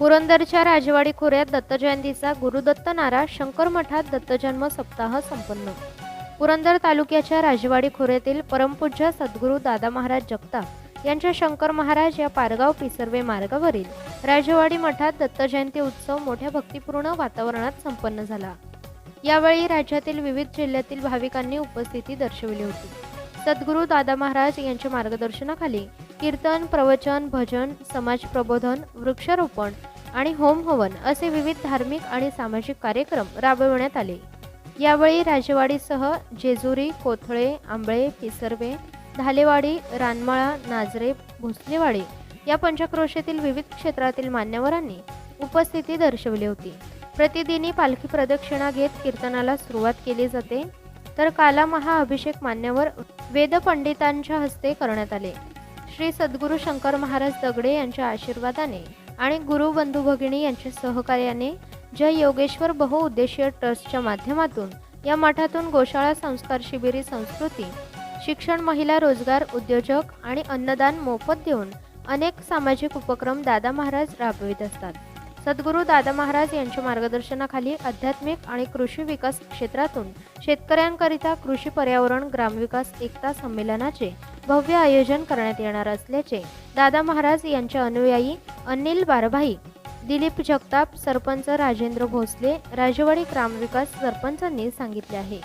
पुरंदरच्या राजवाडी खोऱ्यात दत्तजयंतीचा गुरुदत्त नारा शंकर मठात दत्तजन्म सप्ताह संपन्न. पुरंदर तालुक्याच्या राजवाडी खोऱ्यातील परमपूज्य सद्गुरू दादा महाराज जगताप यांच्या शंकर महाराज या पारगाव पिसर्वे मार्गावरील राजवाडी मठात दत्तजयंती उत्सव मोठ्या भक्तिपूर्ण वातावरणात संपन्न झाला. यावेळी राज्यातील विविध जिल्ह्यातील भाविकांनी उपस्थिती दर्शविली होती. सद्गुरू दादा महाराज यांच्या मार्गदर्शनाखाली कीर्तन प्रवचन भजन समाज प्रबोधन वृक्षारोपण आणि होम हवन असे विविध धार्मिक आणि सामाजिक कार्यक्रम राबविण्यात आले. यावेळी राजवाडीसह जेजुरी कोथळे आंबळे पिसर्वे धालेवाडी रानमाळा नाजरे भोसलेवाडी या पंचक्रोशीतील विविध क्षेत्रातील मान्यवरांनी उपस्थिती दर्शवली होती. प्रतिदिनी पालखी प्रदक्षिणा घेत कीर्तनाला सुरुवात केली जाते तर काला महाअभिषेक मान्यवर वेदपंडितांच्या हस्ते करण्यात आले. श्री सद्गुरू शंकर महाराज दगडे यांच्या आशीर्वादाने आणि गुरु बंधू भगिनी यांच्या सहकार्याने जय योगेश्वर बहुउद्देशीय ट्रस्टच्या माध्यमातून या मठातून गोशाळा संस्कार शिबिरी संस्कृती शिक्षण महिला रोजगार उद्योजक आणि अन्नदान मोफत देऊन अनेक सामाजिक उपक्रम दादा महाराज राबवित असतात. सद्गुरू दादा महाराज यांच्या मार्गदर्शनाखाली आध्यात्मिक आणि कृषी विकास क्षेत्रातून शेतकऱ्यांकरिता कृषी पर्यावरण ग्रामविकास एकता संमेलनाचे भव्य आयोजन करण्यात येणार असल्याचे दादा महाराज यांच्या अनुयायी अनिल बारभाई दिलीप जगताप सरपंच राजेंद्र भोसले राजवाडी ग्रामविकास सरपंचांनी सांगितले आहे.